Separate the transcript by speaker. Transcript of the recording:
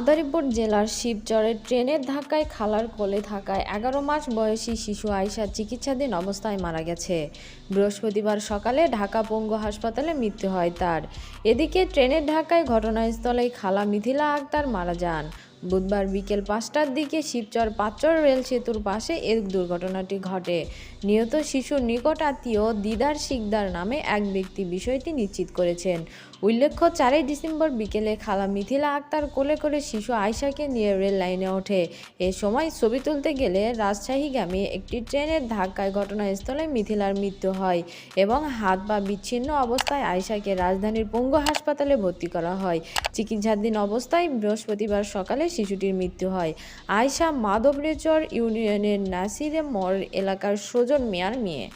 Speaker 1: মাদারীপুর জেলার শিবচরে ট্রেনের ধাক্কায় খালার কোলে থাকায় এগারো মাস বয়সী শিশু আয়শা চিকিৎসাধীন অবস্থায় মারা গেছে। বৃহস্পতিবার সকালে ঢাকা পঙ্গু হাসপাতালে মৃত্যু হয় তার। এদিকে ট্রেনের ধাক্কায় ঘটনাস্থলেই খালা মিথিলা আক্তার মারা যান। বুধবার বিকেল পাঁচটার দিকে শিবচর পাঁচচর রেল সেতুর পাশে এ দুর্ঘটনাটি ঘটে। নিহত শিশুর নিকট আত্মীয় দিদার শিকদার নামে এক ব্যক্তি বিষয়টি নিশ্চিত করেছেন। উল্লেখ্য, চারই ডিসেম্বর বিকেলে খালা মিথিলা আক্তার কোলে করে শিশু আয়শাকে নিয়ে রেল লাইনে ওঠে। এ সময় ছবি তুলতে গেলে রাজশাহীগামী একটি ট্রেনের ধাক্কায় ঘটনাস্থলে মিথিলার মৃত্যু হয় এবং হাত পা বিচ্ছিন্ন অবস্থায় আয়শাকে রাজধানীর পঙ্গু হাসপাতালে ভর্তি করা হয়। চিকিৎসাধীন অবস্থায় বৃহস্পতিবার সকালে শিশুটির মৃত্যু হয়। আয়শা মাধবরেচর ইউনিয়নের নাসিরে মোড় এলাকার সজন মেয়ার মেয়ে।